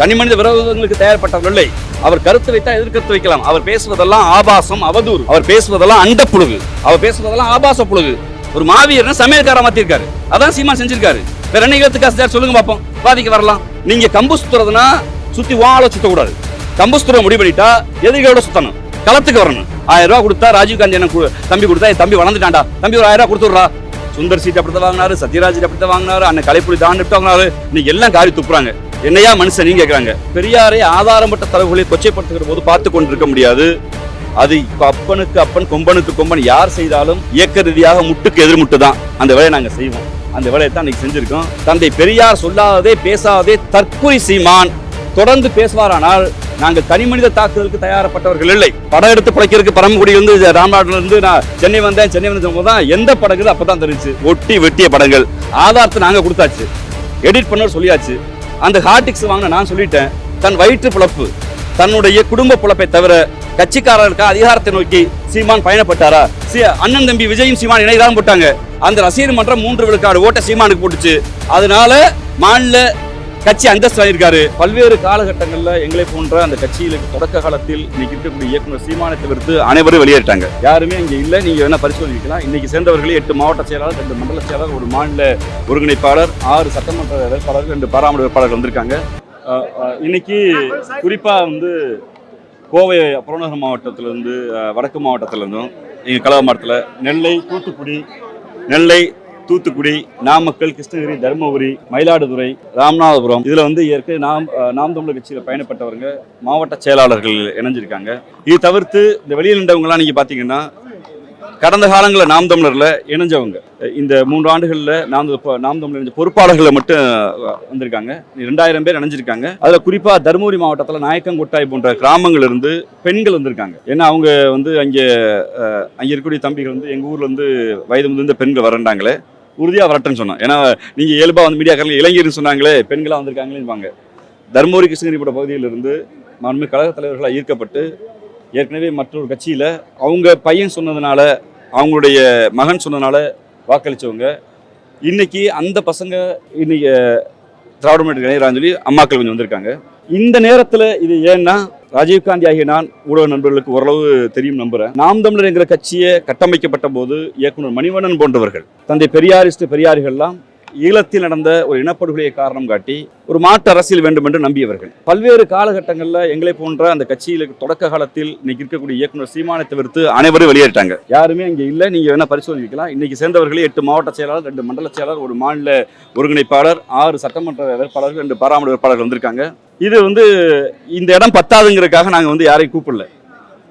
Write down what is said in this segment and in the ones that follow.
தனி மனித விரோதங்களுக்கு தயார்பட்டவர்கள் அவர் கருத்து வைத்தா எதிர்கருத்து வைக்கலாம். அவர் பேசுவதெல்லாம் ஆபாசம் அவதூறு. அவர் பேசுவதெல்லாம் அண்ட புழுகு அவர் பேசுவதெல்லாம் ஆபாச புழுகு ஒரு மாவீரன் சமையல்கார மாத்திருக்காரு. அதான் சீமா செஞ்சிருக்காரு. வேற என்ன இழுத்துக்காசு சார் சொல்லுங்க பார்ப்போம் பாதிக்கு வரலாம். நீங்க கம்பு சுத்துறதுனா சுத்தி வாழ சுத்தக்கூடாது. கம்பு சுத்துற முடிவு பண்ணிட்டா எதிரிகளோட சுத்தணும். களத்துக்கு வரணும். ஆயிரம் ரூபா கொடுத்தா ராஜீவ் காந்தி என்ன தம்பி கொடுத்தா என் தம்பி வளர்ந்துட்டான்டா. தம்பி ஒரு ஆயிரம் ரூபா கொடுத்துடுறா சுந்தர் சீட் அப்படித்தான் வாங்கினாரு சத்யராஜ் அப்படித்தான் வாங்கினாரு அண்ணன் கலைப்புலி தாண்டிட்டு வாங்கினாரு. இன்னைக்கு எல்லாம் காரி துப்புறாங்க. என்னையா மனுஷன் நீங்க கேக்குறாங்க. பெரியாரை ஆதாரமற்ற தரவுகளை கொச்சைப்படுத்துகிற போது பார்த்து கொண்டிருக்க முடியாது. அது இப்போ அப்பனுக்கு அப்பன் கொம்பனுக்கு கொம்பன் யார் செய்தாலும் இயக்க ரீதியாக முட்டுக்கு எதிர்முட்டு தான். அந்த வேலையை நாங்கள் செய்வோம். அந்த வேலையை தான் இன்னைக்கு செஞ்சிருக்கோம். தந்தை பெரியார் சொல்லாததே பேசாததே தற்கொலை சீமான். தொடர்ந்து பேசுவாரானால் நாங்கள் தனி மனித தாக்குதலுக்கு தயாரப்பட்டவர்கள் இல்லை. படம் எடுத்து பிழைக்கிறதுக்கு பரமக்குடியிலிருந்து வந்து இருந்து நான் சென்னை வந்தேன். சென்னை வந்து தான் எந்த படகு அப்போ தான் தெரிஞ்சு. ஒட்டி வெட்டிய படங்கள். ஆதாரத்தை நாங்கள் கொடுத்தாச்சு. எடிட் பண்ண சொல்லியாச்சு. அந்த ஹார்டிக்ஸ் வாங்கின நான் சொல்லிட்டேன். தன் வயிற்று பிழப்பு. தன்னுடைய குடும்ப பிழப்பை தவிர கட்சிக்காரர்களுக்கு அதிகாரத்தை நோக்கி சீமான் பயணப்பட்டாரா? சி அண்ணன் தம்பி விஜயும் சீமான் இணைதான் போட்டாங்க. அந்த ரசிகர் மன்றம் மூன்று விழுக்காடு ஓட்ட சீமானுக்கு போட்டுச்சு. அதனால மாநில கட்சி அந்தஸ்து வாங்கியிருக்காரு. பல்வேறு காலகட்டங்கள்ல எங்களை போன்ற அந்த கட்சியில தொடக்க காலத்தில் இன்னைக்கு இருக்கக்கூடிய இயக்குனர் சீமானை தவிர்த்து அனைவரும் வெளியேறிட்டாங்க. யாருமே இங்க இல்ல நீங்க வேணா பரிசோதிக்கலாம். இன்னைக்கு சேர்ந்தவர்களே எட்டு மாவட்ட செயலாளர் ரெண்டு மண்டல செயலாளர் ஒரு மாநில ஒருங்கிணைப்பாளர் ஆறு சட்டமன்ற வேட்பாளர்கள் ரெண்டு பாராமரி வேட்பாளர்கள் வந்திருக்காங்க. இன்னைக்கு குறிப்பா வந்து கோவை புறநகர் மாவட்டத்திலிருந்து வடக்கு மாவட்டத்திலிருந்தும் எங்கள் கலவ மாவட்டத்தில் நெல்லை தூத்துக்குடி நெல்லை தூத்துக்குடி நாமக்கல் கிருஷ்ணகிரி தருமபுரி மயிலாடுதுறை ராமநாதபுரம். இதில் வந்து ஏற்கனவே நாம் நாம் தமிழர் கட்சியில் பயணப்பட்டவங்க மாவட்ட செயலாளர்கள் இணைஞ்சிருக்காங்க. இது தவிர்த்து இந்த வெளியில் நின்றவங்கலாம் நீங்கள் பார்த்தீங்கன்னா கடந்த காலங்களில் நாம் தமிழரில் இணைஞ்சவங்க. இந்த மூன்று ஆண்டுகளில் நாம் நாம் தமிழர் இணைஞ்ச பொறுப்பாளர்களை மட்டும் வந்திருக்காங்க. ரெண்டாயிரம் பேர் இணைஞ்சிருக்காங்க. அதில் குறிப்பாக தருமபுரி மாவட்டத்தில் நாயக்கங்கொட்டாய் போன்ற கிராமங்கள்ல இருந்து பெண்கள் வந்திருக்காங்க. ஏன்னா அவங்க வந்து அங்கே அங்கே இருக்கக்கூடிய தம்பிகள் வந்து எங்கள் ஊரில் வந்து வயது முதிர்ந்த பெண்கள் வரண்டாங்களே உறுதியாக வரட்டுன்னு சொன்னோம் ஏன்னா நீங்கள் இயல்பாக வந்து மீடியாக்காரங்க இளைஞர்னு சொன்னாங்களே பெண்களாக வந்திருக்காங்களேன்னு தருமபுரி கிருஷ்ணகிரி போட்ட பகுதியிலிருந்து மாண்பு கழக தலைவர்களாக ஈர்க்கப்பட்டு ஏற்கனவே மற்றொரு கட்சியில் அவங்க பையன் சொன்னதுனால அவங்களுடைய மகன் சொன்னதுனால வாக்களித்தவங்க இன்றைக்கி அந்த பசங்க இன்றைக்கி திராவிட முன்னேற்ற சொல்லி அம்மாக்கள் கொஞ்சம் வந்திருக்காங்க. இந்த நேரத்தில் இது ஏன்னா ராஜீவ்காந்தி ஆகிய நான் ஊடக நண்பர்களுக்கு ஓரளவு தெரியும் நம்புறேன். நாம் தமிழர் என்கிற கட்சியை கட்டமைக்கப்பட்ட போது இயக்குனர் மணிவண்ணன் போன்றவர்கள் தந்தை பெரியாரிஸ்ட் பெரியார்கள்லாம் ஈழத்தில் நடந்த ஒரு இனப்படுகொலையை காரணம் காட்டி ஒரு மாற்று அரசியல் வேண்டும் என்று நம்பியவர்கள். பல்வேறு காலகட்டங்களில் எங்களை போன்ற அந்த கட்சியில் தொடக்க காலத்தில் இன்னைக்கு இருக்கக்கூடிய இயக்குனர் சீமானை தவிர்த்து அனைவரும் வெளியேறிட்டாங்க. யாருமே இங்கே இல்லை. நீங்கள் வேணால் பரிசோதிக்கலாம். இன்னைக்கு சேர்ந்தவர்களே எட்டு மாவட்ட செயலாளர் ரெண்டு மண்டல செயலாளர் ஒரு மாநில ஒருங்கிணைப்பாளர் ஆறு சட்டமன்ற வேட்பாளர்கள் ரெண்டு பாராமரி வேட்பாளர்கள் வந்திருக்காங்க. இது வந்து இந்த இடம் பத்தாதுங்கிறதுக்காக நாங்கள் வந்து யாரையும் கூப்பிடல.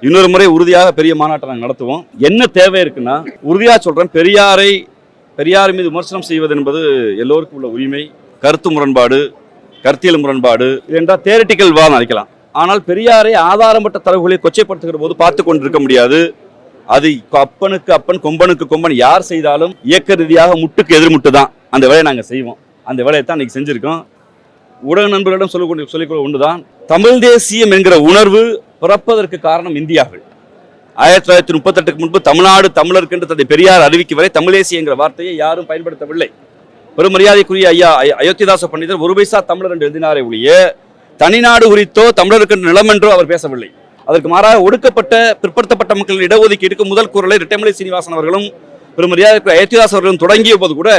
இன்னொரு முறை உறுதியாக பெரிய மாநாட்டை நாங்கள் நடத்துவோம். என்ன தேவை இருக்குன்னா உறுதியாக சொல்கிறேன் பெரியாரை பெரியார் மீது விமர்சனம் செய்வது என்பது எல்லோருக்கும் உள்ள உரிமை கருத்து முரண்பாடு கருத்தியல் முரண்பாடு என்றால் தேரட்டிக்கல் வா நினைக்கலாம் ஆனால் பெரியாரை ஆதாரமற்ற தரவுகளை கொச்சைப்படுத்துகிற போது பார்த்து கொண்டிருக்க முடியாது. அது அப்பனுக்கு அப்பன் கொம்பனுக்கு கொம்பன் யார் செய்தாலும் இயக்க ரீதியாக முட்டுக்கு எதிர்முட்டு தான். அந்த வேலையை நாங்கள் செய்வோம். அந்த வேலையை தான் இன்னைக்கு செஞ்சிருக்கோம். ஊடக நண்பர்களிடம் சொல்லக்கூடிய சொல்லிக்கொள்ள ஒன்று தான் தமிழ் தேசியம் என்கிற உணர்வு பிறப்பதற்கு காரணம் இந்தியாவில் ஆயிரத்தி தொள்ளாயிரத்தி முப்பத்தெட்டுக்கு முன்பு தமிழ்நாடு தமிழருக்கு என்று தந்தை பெரியார் அறிவிக்கும் வரை தமிழேசி என்கிற வார்த்தையை யாரும் பயன்படுத்தவில்லை. பெரும் மரியாதைக்குரிய ஐயா அயோத்திதாச பண்டிதர் ஒரு பைசா தமிழர் என்று எழுதினாரே ஒழிய தனிநாடு குறித்தோ தமிழருக்கு நிலம் என்றோ அவர் பேசவில்லை. அதற்கு மாறாக ஒடுக்கப்பட்ட பிற்படுத்தப்பட்ட மக்களின் இடஒதுக்கீடுக்கு முதல் குரலை ரிட்டமலை சீனிவாசன் அவர்களும் பெரும் மரியாதைக்குரிய அயோத்திதாஸ் அவர்களும் தொடங்கிய போது கூட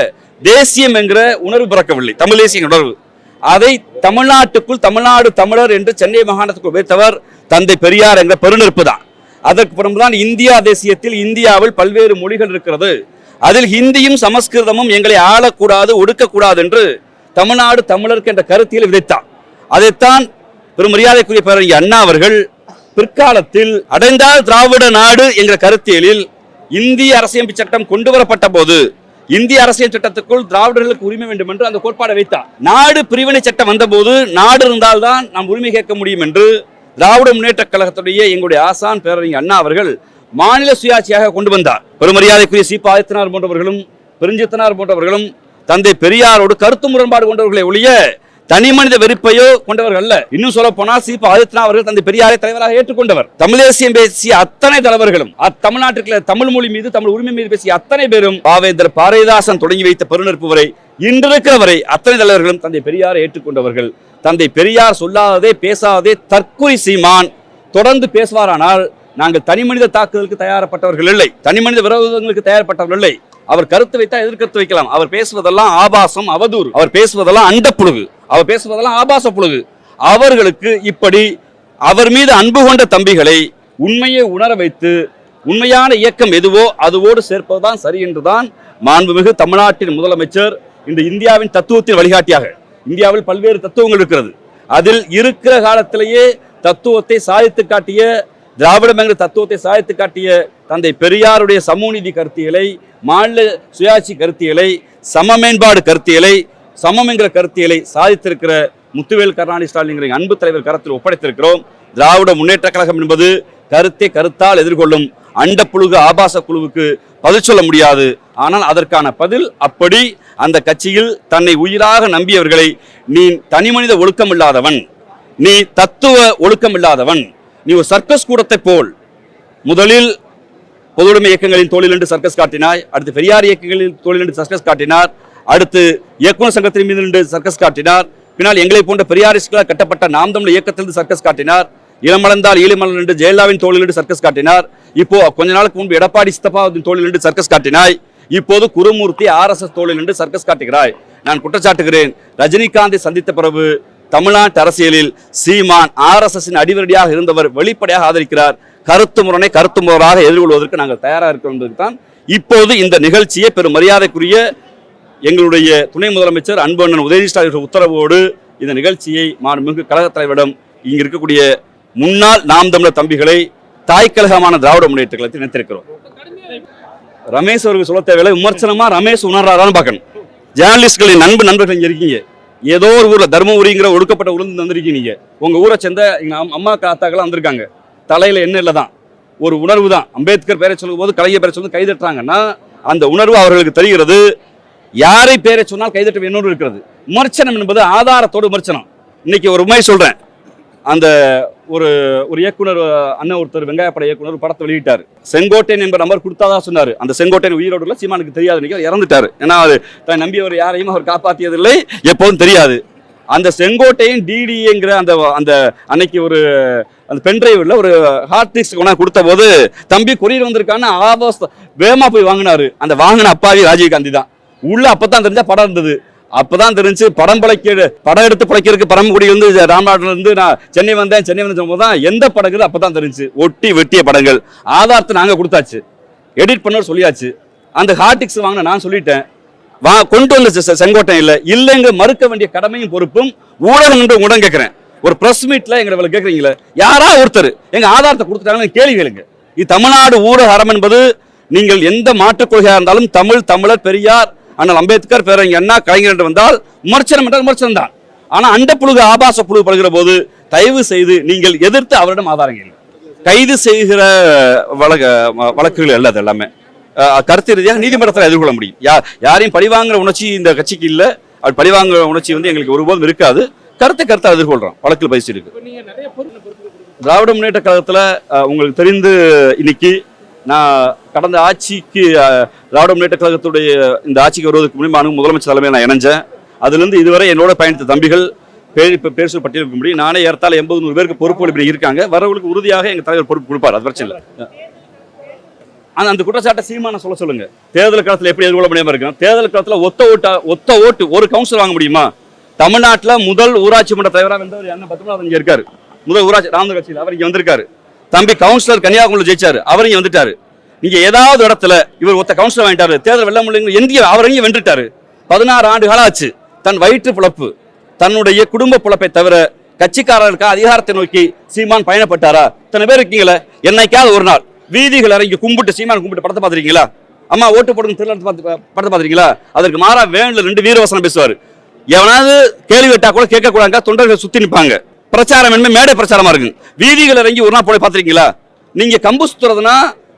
தேசியம் என்கிற உணர்வு பிறக்கவில்லை. தமிழ் தேசிய உணர்வு. அதை தமிழ்நாட்டுக்குள் தமிழ்நாடு தமிழர் என்று சென்னை மாகாணத்துக்குள் வைத்தவர் தந்தை பெரியார் என்ற பெருநெருப்பு தான். அதற்கு பிறகுதான் இந்தியா தேசியத்தில் இந்தியாவில் பல்வேறு மொழிகள் இருக்கிறது. அதில் ஹிந்தியும் சமஸ்கிருதமும் எங்களை ஆளக்கூடாது ஒடுக்கக்கூடாது என்று தமிழ்நாடு தமிழருக்கு என்ற கருத்தியில் விதைத்தார் அதைத்தான் பெரும் மரியாதைக்குரிய பேரறிஞர் அண்ணா அவர்கள் பிற்காலத்தில் அடைந்தால் திராவிட நாடு என்ற கருத்தியலில் இந்திய அரசியமைப்பு சட்டம் கொண்டு வரப்பட்ட போது இந்திய அரசியல் சட்டத்துக்குள் திராவிடர்களுக்கு உரிமை வேண்டும் என்று அந்த கோட்பாடை வைத்தார் நாடு பிரிவினை சட்டம் வந்தபோது நாடு இருந்தால்தான் நாம் உரிமை கேட்க முடியும் என்று திராவிட முன்னேற்ற கழகத்துடைய எங்களுடைய ஆசான் பேரறிஞர் அண்ணா அவர்கள் மாநில சுயாட்சியாக கொண்டு வந்தார். பெருமரியாதைக்குரிய சீப்பா ஆதித்தனார் போன்றவர்களும் பெருஞ்சித்தனார் போன்றவர்களும் தந்தை பெரியாரோடு கருத்து முரண்பாடு கொண்டவர்களை ஒழிய தனி மனித வெறுப்பையோ கொண்டவர்கள் அல்ல. இன்னும் சொல்ல போனால் சீப்பா ஆதித்யநாத் அவர்கள் தந்தை பெரியாரை தலைவராக ஏற்றுக்கொண்டவர். தமிழேசியம் பேசிய அத்தனை தலைவர்களும் அத்தமிழ்நாட்டுக்குள்ள தமிழ் மொழி மீது தமிழ் உரிமை மீது பேசிய அத்தனை பேரும் பாவேந்தர் பாரதிதாசன் தொடங்கி வைத்த பெருநெருப்பு வரை இன்று இருக்கிற வரை அத்தனை தலைவர்களும் தந்தை பெரியாரை ஏற்றுக்கொண்டவர்கள். தந்தை பெரியார் சொல்லாததே பேசாததே தற்கொலை சீமான் தொடர்ந்து பேசுவாரானால் நாங்கள் தனி மனித தாக்குதலுக்கு தயாரப்பட்டவர்கள் இல்லை. தனி மனித விரோதங்களுக்கு தயாரப்பட்டவர்கள் இல்லை. அவர் கருத்து வைத்தா எதிர்கருத்து வைக்கலாம். அவர் பேசுவதெல்லாம் ஆபாசம் அவதூறு. அவர் பேசுவதெல்லாம் அண்டப்புழுகு அவர் பேசுவதெல்லாம் ஆபாச புழுகு. அவர்களுக்கு இப்படி அவர் மீது அன்பு கொண்ட தம்பிகளை உண்மையை உணர வைத்து உண்மையான இயக்கம் எதுவோ அதுவோடு சேர்ப்பதுதான் சரி என்றுதான் மாண்புமிகு தமிழ்நாட்டின் முதலமைச்சர் இந்த இந்தியாவின் தத்துவத்தின் வழிகாட்டியாக இந்தியாவில் பல்வேறு தத்துவங்கள் இருக்கிறது. அதில் இருக்கிற காலத்திலேயே தத்துவத்தை சாதித்து காட்டிய திராவிடம் என்கிற தத்துவத்தை சாதித்து காட்டிய தந்தை பெரியாருடைய சமூக நீதி கருத்தியலை மாநில சுயாட்சி கருத்தியலை சம மேம்பாடு கருத்தியலை சமம் என்கிற கருத்தியலை சாதித்திருக்கிற முத்துவேல் கருணாநிதி ஸ்டாலின் அன்பு தலைவர் கரத்தில் ஒப்படைத்திருக்கிறோம். திராவிட முன்னேற்ற கழகம் என்பது கருத்தை கருத்தால் எதிர்கொள்ளும் அண்டப்புழுகு ஆபாச குழுவுக்கு பதில் சொல்ல முடியாது. ஆனால் அதற்கான பதில் அப்படி அந்த கட்சியில் தன்னை உயிராக நம்பியவர்களை நீ தனிமனித ஒழுக்கம் இல்லாதவன் நீ தத்துவ ஒழுக்கம் இல்லாதவன் நீ ஒரு சர்க்கஸ் கூடத்தை போல். முதலில் பொதுவுடைமை இயக்கங்களின் தோழில் நின்று சர்க்கஸ் காட்டினாய் அடுத்து பெரியார் இயக்கங்களின் தோழில் நின்று சர்க்கஸ் காட்டினார் அடுத்து இயக்குநர் சங்கத்தின் மீது நின்று சர்க்கஸ் காட்டினார் பின்னால் எங்களை போன்ற பெரியாரிஸ்களால் கட்டப்பட்ட நாம் தமிழ் இயக்கத்திலிருந்து சர்க்கஸ் காட்டினார் இளமலர்ந்தால் ஈழமலர் நின்று ஜெயலலிதாவின் தோழில் நின்று சர்க்கஸ் காட்டினார் இப்போ கொஞ்ச நாளுக்கு முன்பு எடப்பாடி சித்தப்பாவின் தோழில் நின்று சர்க்கஸ் காட்டினாய் இப்போது குருமூர்த்தி ஆர்எஸ்எஸ் தோழில் நின்று சர்க்கஸ் காட்டுகிறாய். நான் குற்றச்சாட்டுகிறேன். ரஜினிகாந்தை சந்தித்த பிறகு தமிழ்நாட்டு அரசியலில் சீமான் ஆர்எஸ்எஸ்ஸின் அடிவரடியாக இருந்தவர் வெளிப்படையாக ஆதரிக்கிறார். கருத்து முரணை கருத்து முரணாக எதிர்கொள்வதற்கு நாங்கள் தயாராக இருக்கிறோம் என்பதுதான் இப்போது இந்த நிகழ்ச்சியை பெரும் மரியாதைக்குரிய எங்களுடைய துணை முதலமைச்சர் அன்பண்ணன் உதயநிதி ஸ்டாலின் உத்தரவோடு இந்த நிகழ்ச்சியை மாண்புமிகு கழகத் தலைவரிடம் இங்கு இருக்கக்கூடிய முன்னாள் நாம் தமிழர் தம்பிகளை தாய்க்கழகமான திராவிட முன்னேற்ற கழகத்தில் இணைத்திருக்கிறோம். ரமேஷ் அவருக்கு சொல்ல தேவையில்லை. விமர்சனமாக ரமேஷ் உணர்றாரான்னு பார்க்கணும். ஜேர்னலிஸ்ட்களின் நண்பு நண்பர்கள் இங்கே இருக்கீங்க. ஏதோ ஒரு ஊரில் தருமபுரிங்கிற ஒடுக்கப்பட்ட உளுந்து வந்திருக்கீங்க நீங்கள் உங்கள் ஊரை சேர்ந்த எங்கள் அம்மா காத்தாக்கெல்லாம் வந்திருக்காங்க. தலையில் என்ன இல்லை தான். ஒரு உணர்வு தான். அம்பேத்கர் பேரை சொல்லும் போது கலைஞர் பேரை சொல்லி கைதட்டுறாங்கன்னா அந்த உணர்வு அவர்களுக்கு தெரிகிறது. யாரை பேரை சொன்னால் கைதட்ட வேணும்னு இருக்கிறது. விமர்சனம் என்பது ஆதாரத்தோடு விமர்சனம். இன்னைக்கு ஒரு உண்மை சொல்கிறேன் அந்த ஒரு ஒரு இயக்குனர் அண்ணன் ஒருத்தர் வெங்காயப்பட இயக்குனர் படத்தை வெளியிட்டார். செங்கோட்டையன் என்ப நம்பர் கொடுத்தாதான் சொன்னார். அந்த செங்கோட்டையன் உயிரோடு இல்லை சீமானுக்கு தெரியாது நினைக்க இறந்துட்டார். ஏன்னா அது தான் நம்பியவர் யாரையும் அவர் காப்பாற்றியதில்லை எப்போதும் தெரியாது. அந்த செங்கோட்டையின் டிடிங்கிற அந்த அந்த அன்னைக்கு ஒரு அந்த பென்ட்ரைவில் ஒரு ஹார்ட் டிஸ்க் கொண்டாந்து கொடுத்த போது தம்பி கொரியர் வந்திருக்கான்னு ஆபாச வேகமாக போய் வாங்கினாரு. அந்த வாங்கின அப்பாவி ராஜீவ் காந்தி தான். உள்ள அப்பதான் தெரிஞ்சா படம் இருந்தது. அப்பதான் தெரிஞ்சு படம் பழைக்க படம் எடுத்து பிழைக்கிறதுக்கு பரமக்குடி வந்து ராம்நாட்டில இருந்து நான் சென்னை வந்தேன். சென்னை வந்து தான் எந்த படங்கள் அப்பதான் தெரிஞ்சு. ஒட்டி வெட்டிய படங்கள். ஆதாரத்தை நாங்க கொடுத்தாச்சு. எடிட் பண்ண சொல்லியாச்சு. அந்த ஹார்டிக்ஸ் வாங்கின நான் சொல்லிட்டேன். வா கொண்டு வந்த செங்கோட்டை இல்லை. இல்லைங்க மறுக்க வேண்டிய கடமையும் பொறுப்பும் ஊடகம் என்று உடன் கேட்கிறேன். ஒரு ப்ரெஸ் மீட்ல எங்களை கேட்குறீங்களே? யாரா ஒருத்தர்? எங்க ஆதாரத்தை கொடுத்துட்டாங்கன்னு கேள்வி கேளுங்க. இது தமிழ்நாடு ஊடக அறம் என்பது நீங்கள் எந்த மாற்றுக் கொள்கையாக இருந்தாலும் தமிழ் தமிழர் பெரியார் அண்ணல் அம்பேத்கர் பேரங்க அண்ணா கலைஞர் என்று வந்தால் விமர்சனம் என்றால் விமர்சனம் தான். ஆனா அண்ட புழுகு ஆபாச புழுகு படுகிற போது தயவு செய்து நீங்கள் எதிர்த்து அவரிடம் ஆதாரம் கேளுங்க கைது செய்கிற வழக்கு வழக்குகள் அல்ல அது எல்லாமே. கருத்து ரீதியாக நீதிமன்றத்தில் எதிர்கொள்ள முடியும். யா யாரையும் பழிவாங்குற உணர்ச்சி இந்த கட்சிக்கு இல்லை. அது பழிவாங்குற உணர்ச்சி வந்து எங்களுக்கு ஒருபோதும் இருக்காது. கருத்தை கருத்தை எதிர்கொள்றோம். வழக்கில் பயிற்சி இருக்கு திராவிட முன்னேற்ற கழகத்தில் உங்களுக்கு தெரிந்து இன்னைக்கு நான் கடந்த ஆட்சிக்கு அஹ், திராவிட முன்னேற்ற கழகத்துடைய இந்த ஆட்சிக்கு வருவதற்கு முன்னாடி முதலமைச்சர் தலைமையில் நான் இணைஞ்சேன். அதுலேருந்து இதுவரை என்னோட பயணித்த தம்பிகள் பேர் இப்போ பேர் பட்டியலுக்கு முடியும் நானே ஏறத்தாழ எண்பது நூறு பேருக்கு பொறுப்பு இப்படி இருக்காங்க. வரவங்களுக்கு உறுதியாக எங்கள் தலைவர் பொறுப்பு கொடுப்பார் அது பிரச்சனை இல்லை. ஆனால் அந்த குற்றச்சாட்டை சீமான சொல்ல சொல்லுங்க. தேர்தல் காலத்தில் எப்படி எதிர்கொள்ள முடியாமல் இருக்கும் தேர்தல் காலத்தில் ஒத்த ஓட்டா ஒத்த ஓட்டு ஒரு கவுன்சில் வாங்க முடியுமா? தமிழ்நாட்டில் முதல் ஊராட்சி மன்ற தலைவராக வந்தவர் என்ன? பத்மநாதன் இங்கே இருக்காரு. முதல் ஊராட்சி ராமதர் கட்சியில் அவர் இங்கே வந்திருக்காரு. தம்பி கவுன்சிலர் கன்னியாகுமரியில் ஜெயிச்சாரு. அவரையும் இங்கே வந்துட்டாரு. நீங்க ஏதாவது இடத்துல இவர் ஒத்த கவுன்சிலர் வாங்கிட்டாரு. தேர்தல் வெள்ள முடியல எந்திய அவரையும் இங்கே வென்றுட்டாரு. பதினாறு ஆண்டு காலம் ஆச்சு தன் வயிற்று பிழப்பு. தன்னுடைய குடும்ப பிழப்பை தவிர கட்சிக்காரர்களுக்கு அதிகாரத்தை நோக்கி சீமான் பயணப்பட்டாரா? இத்தனை பேர் இருக்கீங்களே? என்னைக்காவது ஒரு நாள். வீதிகள் இறங்கி கும்பிட்டு சீமான் கும்பிட்டு படத்தை பார்த்துருக்கீங்களா? அம்மா ஓட்டு போடுங்க திருவிழா பார்த்து படத்தை பார்த்துருக்கீங்களா? அதற்கு மாறா வேணுல ரெண்டு வீரவசனம் பேசுவார். எவனாவது கேள்வி கேட்டா கூட கேட்கக்கூடாங்க தொண்டர்கள் சுற்றி நிற்பாங்க பிரச்சாரம் என்ன மேடை பிரச்சாரமா இருக்கு. வீதிகள் இறங்கி ஒரு நாள் போய் பார்த்துருக்கீங்களா? நீங்கள் கம்பு சுத்துறதுனா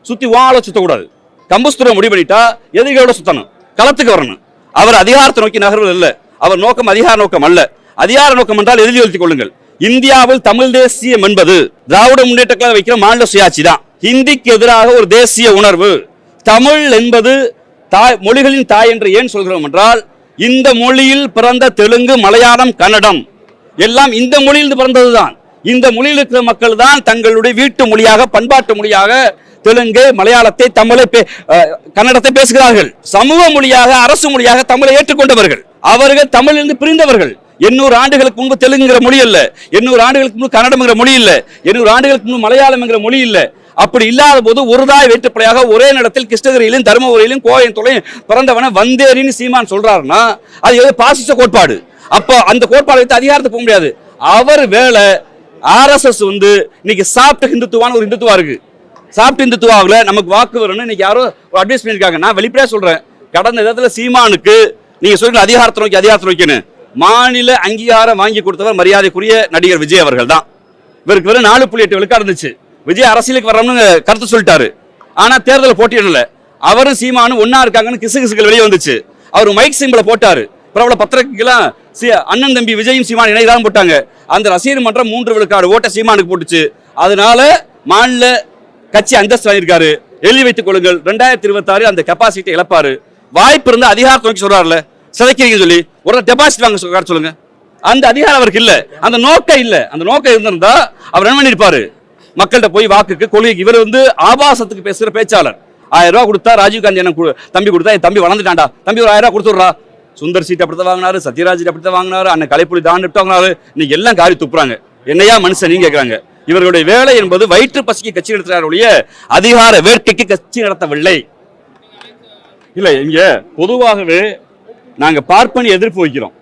சுற்றி வாழ சுத்தக்கூடாது. கம்பு சுத்துற முடிவு பண்ணிட்டா எதிரிகளோட சுத்தணும். களத்துக்கு வரணும். அவர் அதிகாரத்தை நோக்கி நகர்வது இல்லை அவர் நோக்கம் அதிகார நோக்கம் அல்ல. அதிகார நோக்கம் என்றால் எதிரி எழுத்திக் கொள்ளுங்கள். இந்தியாவில் தமிழ் தேசியம் என்பது திராவிட முன்னேற்ற கழகம் வைக்கிற மாநில சுயாட்சி தான். ஹிந்திக்கு எதிராக ஒரு தேசிய உணர்வு. தமிழ் என்பது தாய் மொழிகளின் தாய் என்று ஏன் சொல்கிறோம் என்றால் இந்த மொழியில் பிறந்த தெலுங்கு மலையாளம் கன்னடம் எல்லாம் இந்த மொழியிலிருந்து பிறந்ததுதான். இந்த மொழியில் இருக்கிற மக்கள் தான் தங்களுடைய வீட்டு மொழியாக பண்பாட்டு மொழியாக தெலுங்கு மலையாளத்தை தமிழை பே- கன்னடத்தை பேசுகிறார்கள். சமூக மொழியாக அரசு மொழியாக தமிழை ஏற்றுக்கொண்டவர்கள். அவர்கள் தமிழிலிருந்து பிரிந்தவர்கள். எண்ணூறு ஆண்டுகளுக்கு முன்பு தெலுங்குங்கிற மொழி இல்ல. எண்ணூறு ஆண்டுகளுக்கு முன்பு கன்னடம்ங்கிற மொழி இல்ல. எண்ணூறு ஆண்டுகளுக்கு முன்பு மலையாளம்ங்கிற மொழி இல்ல. அப்படி இல்லாத போது ஒரு தாய் வேற்றுப்படையாக ஒரே நேரத்தில் கிருஷ்ணகிரியிலும் தருமபுரியிலும் கோயம்புத்தூரையும் பிறந்தவன வந்தேரின்னு சீமான் சொல்றாருன்னா அது ஏதோ பாசிச கோட்பாடு. அப்போ அந்த கோட்பாடு வைத்து அதிகாரத்துக்கு போக முடியாது. அவர் வேலை ஆர்எஸ்எஸ் வந்து இன்னைக்கு சாப்பிட்ட ஹிந்துத்துவான ஒரு இந்துத்துவா இருக்கு. சாப்பிட்டு இந்துத்துவாவில் நமக்கு வாக்கு வரும்னு இன்னைக்கு யாரோ ஒரு அட்வைஸ் பண்ணியிருக்காங்க. நான் வெளிப்படையாக சொல்கிறேன் கடந்த இடத்துல சீமானுக்கு நீங்கள் சொல்லுங்கள் அதிகாரத்தை நோக்கி அதிகாரத்தை நோக்கின்னு மாநில அங்கீகாரம் வாங்கி கொடுத்தவர் மரியாதைக்குரிய நடிகர் விஜய் அவர்கள் தான். இவருக்கு வெறும் நாலு புள்ளி எட்டு விழுக்கா இருந்துச்சு. விஜய் அரசியலுக்கு வரணும்னு கருத்து சொல்லிட்டாரு. ஆனால் தேர்தலில் போட்டியிடல. அவரும் சீமானும் ஒன்றா இருக்காங்கன்னு கிசு கிசுகள் வெளியே வந்துச்சு. அவர் மைக் சிம்பிளை போட்டாரு. பிரபல பத்திரிகைக்கெல்லாம் சி அண்ணன் தம்பி விஜயும் சீமான் இணைதான் போட்டாங்க. அந்த ரசிகர் மன்றம் மூன்று விழுக்காடு ஓட்ட சீமானுக்கு போட்டுச்சு. அதனால மாநில கட்சி அந்தஸ்து வாங்கியிருக்காரு. எழுதி வைத்துக் கொள்ளுங்கள் ரெண்டாயிரத்தி இருபத்தாறு அந்த கெப்பாசிட்டி இழப்பாரு. வாய்ப்பு இருந்தால் அதிகாரத்தை நோக்கி சொல்றாருல சிதைக்கிறீங்க சொல்லி. ஒரு டெபாசிட் வாங்க சொல்லுங்க. அந்த அதிகாரம் அவருக்கு இல்ல. அந்த நோக்கம் இல்ல. அந்த நோக்கம் இருந்திருந்தா அவர் என்ன பண்ணியிருப்பாரு மக்கள்கிட்ட போய் வாக்குக்கு கொள்கைக்கு. இவர் வந்து ஆபாசத்துக்கு பேசுகிற பேச்சாளர். ஆயிரம் ரூபா கொடுத்தா ராஜீவ் காந்தி என்ன தம்பி கொடுத்தா என் தம்பி வளர்ந்துட்டாண்டா தம்பி ஒரு ஆயிரம் ரூபா கொடுத்துட்றா. சுந்தர் சீட் அப்படித்தான் வாங்கினாரு சத்யராஜ் அப்படித்தான் வாங்கினாரு அண்ணன் கலைப்புலி தான் வாங்கினாரு. இன்னைக்கு எல்லாம் காரி துப்புறாங்க. என்னையா மனுஷன் நீங்க கேட்குறாங்க இவர்களுடைய வேலை என்பது வயிற்று பசிக்கு கட்சி நடத்துகிறார் ஒழிய அதிகார வேட்கைக்கு கட்சி நடத்தவில்லை. இல்லை இங்க பொதுவாகவே நாங்க பார்ப்பனி எதிர்ப்பு வைக்கிறோம்.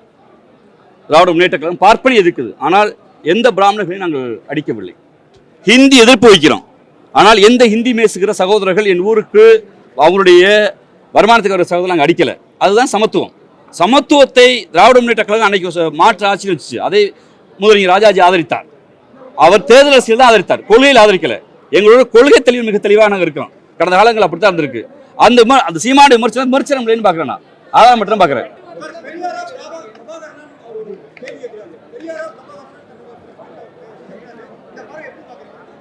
திராவிட முன்னேற்ற கழகம் பார்ப்பனி எதிர்க்குது. ஆனால் எந்த பிராமணர்களையும் நாங்கள் அடிக்கவில்லை. ஹிந்தி எதிர்ப்பு வைக்கிறோம். ஆனால் எந்த ஹிந்தி பேசுகிற சகோதரர்கள் என் ஊருக்கு அவருடைய வருமானத்துக்கு வர சகோதரர் நாங்கள் அடிக்கலை. அதுதான் சமத்துவம். சமத்துவத்தை திராவிட முன்னேற்ற கழகம் அன்னைக்கு ச- மாற்று ஆட்சியில் வச்சு அதை முதலில் ராஜாஜி ஆதரித்தார். அவர் தேர்தல் அரசியல் தான் ஆதரித்தார். கொள்கையில் ஆதரிக்கல. எங்களோட கொள்கை தெளிவு மிக தெளிவாக நாங்கள் இருக்கிறோம். கடந்த காலங்கள் அப்படித்தான் இருந்திருக்கு. அந்த அந்த சீமான விமர்சனம் விமர்சனம் இல்லைன்னு பார்க்குறேன் நான். ஆதாரம் மட்டும் பார்க்குறேன்.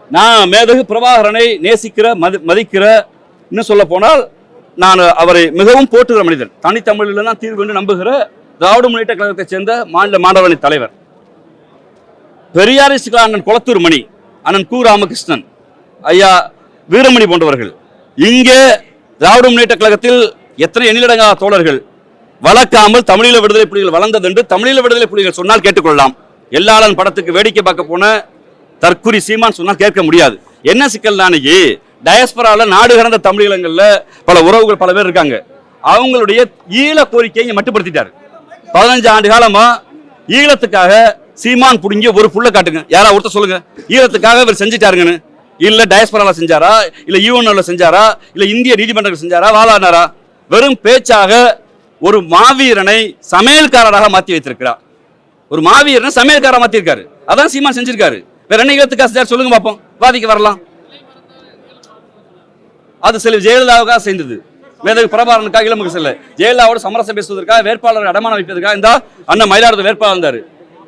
நான் மேதகு பிரபாகரனை நேசிக்கிற மதி மதிக்கிற இன்னும் சொல்ல போனால் நான் அவரை மிகவும் போற்றுகிற மனிதன். தனித்தமிழில் தான் தீர்வு என்று நம்புகிற திராவிட முன்னேற்ற கழகத்தைச் சேர்ந்த மாநில மாணவரணி தலைவர். பெரியாரிஸ்டுகள் அண்ணன் குளத்தூர் மணி அண்ணன் கு ராமகிருஷ்ணன் ஐயா வீரமணி போன்றவர்கள். இங்கே திராவிட முன்னேற்ற கழகத்தில் எத்தனை எண்ணிலடங்கா தோழர்கள்? வளர்க்காமல் தமிழீழ விடுதலை புலிகள் வளர்ந்தது என்று தமிழீழ விடுதலை புலிகள் சொன்னால் கேட்டுக்கொள்ளலாம். எல்லாளன் படத்துக்கு வேடிக்கை பார்க்க போன தற்குறி சீமான் சொன்னால் கேட்க முடியாது. என்ன சிக்கல் நாளைக்கு? டயஸ்பரால நாடு கடந்த தமிழீழங்கள்ல பல உறவுகள் பல பேர் இருக்காங்க. அவங்களுடைய ஈழ கோரிக்கையை மட்டுப்படுத்திட்டார் மட்டுப்படுத்திட்டாரு. பதினஞ்சு ஆண்டு காலமா ஈழத்துக்காக சீமான் புடுங்கிய ஒரு புள்ள காட்டுங்க. யாரா ஒருத்தர் சொல்லுங்க. ஈழத்துக்காக இவர் செஞ்சுட்டாருங்கன்னு. இல்லை டயஸ்பரால செஞ்சாரா? இல்லை யூஎன்ல செஞ்சாரா? இல்லை இந்திய நீதிமன்றங்கள் செஞ்சாரா? வாழானாரா வெறும் பேச்சாக ஒரு மாவீரனை சமையல்காரராக மாற்றி வைத்திருக்கிறார். ஒரு மாவீரனை சமையல்காரராக மாற்றிருக்காரு அதான் சீமான் செஞ்சிருக்காரு. வேற என்ன ஈழத்துக்காக செஞ்சார் சொல்லுங்க பார்ப்போம் வாதிக்கு வரலாம். அது சில ஜெயலலிதாவுக்காக செய்தது. மேதகு பிரபாரனுக்காக இளமுக செல்ல. ஜெயலலிதாவோட சமரசம் பேசுவதற்காக வேட்பாளர் அடமானம் வைப்பதற்காக இந்த அண்ணன் மயிலாடுதுறை வேட்பாளர் இருந்தார்.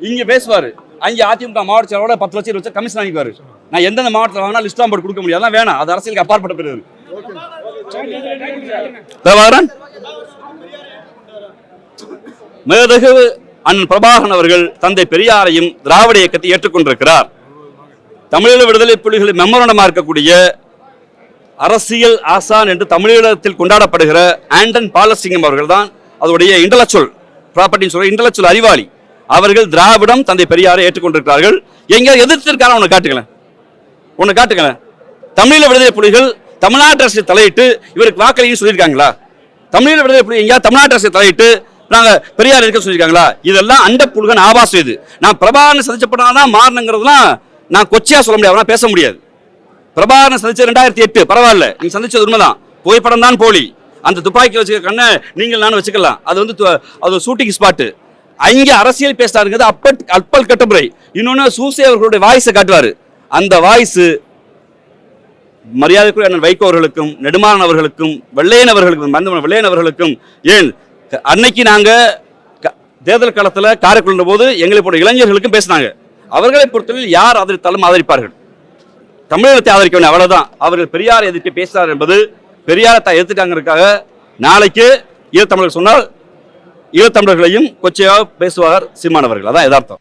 இங்கே பேசுவார். அங்கே அதிமுக மாவட்ட செயலரோட பத்து லட்சம் வச்சு கமிஷன் வாங்கிக்குவார். நான் எந்தெந்த மாவட்டத்தில் வாங்கினா லிஸ்ட் போட்டு கொடுக்க முடியாது வேணாம். அது அரசியலுக்கு அப்பாற்பட்ட பிறகு. மேதகு அண்ணன் பிரபாகரன் அவர்கள் தந்தை பெரியாரையும் திராவிட இயக்கத்தை ஏற்றுக்கொண்டிருக்கிறார். தமிழீழ விடுதலை புலிகளின் மெமரண்டமாக இருக்கக்கூடிய அரசியல் ஆசான் என்று தமிழீழத்தில் கொண்டாடப்படுகிற ஆண்டன் பாலசிங்கம் அவர்கள் தான் அதோடைய இன்டலச்சுவல் ப்ராப்பர்ட்டின்னு சொல்ற இன்டலச்சுவல் அறிவாளி. அவர்கள் திராவிடம் தந்தை பெரியாரை ஏற்றுக்கொண்டிருக்கிறார்கள். எங்க எதிர்த்திருக்காரு உன்னை காட்டுங்களேன். உன்னை காட்டுங்களேன். தமிழீழ விடுதலை புலிகள் தமிழ்நாட்டு அரசு தலையிட்டு இவருக்கு வாக்களின்னு சொல்லியிருக்காங்களா? தமிழீழ விடுதலை புலி எங்கேயா தமிழ்நாட்டு அரசு தலையிட்டு நாங்க பெரியார் இருக்க சொல்லியிருக்காங்களா? இதெல்லாம் அண்ட புல்கன் ஆபாசம் இது. நான் பிரபாகரன் சந்திச்சப்படாதான் மாறணுங்கிறதுலாம் நான் கொச்சையா சொல்ல முடியாது. பேச முடியாது. பிரபாகரன் சந்திச்சது ரெண்டாயிரத்தி எட்டு. பரவாயில்ல. நீங்க சந்திச்சது உண்மைதான். புகைப்படம் தான் போலி. அந்த துப்பாக்கி வச்சுக்க கண்ணை நீங்கள் நானும் வச்சுக்கலாம். அது வந்து அது ஷூட்டிங் ஸ்பாட்டு அங்கே அரசியல் பேசினாருங்கிறது அப்பட் அற்பல் கட்டுமுறை. இன்னொன்று சூசே அவர்களுடைய வாய்ஸை காட்டுவார். அந்த வாய்ஸ் மரியாதைக்குரிய அண்ணன் வைகோ அவர்களுக்கும் நெடுமாறன் அவர்களுக்கும் வெள்ளையன் அவர்களுக்கும் மந்த வெள்ளையன் அவர்களுக்கும் ஏன் அன்னைக்கு நாங்கள் க- தேர்தல் காலத்தில் காரைக்குள்ள போது எங்களை போன்ற இளைஞர்களுக்கும் பேசினாங்க. அவர்களை பொறுத்தவரையில் யார் ஆதரித்தாலும் ஆதரிப்பார்கள். தமிழகத்தை ஆதரிக்க வேண்டிய அவ்வளவுதான். அவர்கள் பெரியார் எதிர்த்து பேசுகிறார் என்பது பெரியாரை தான் எதிர்த்துட்டாங்கிறதுக்காக நாளைக்கு ஈழத்தமிழர் சொன்னால் ஈழத்தமிழர்களையும் கொச்சையாக பேசுவார் சீமானவர்கள் அதான் யதார்த்தம்.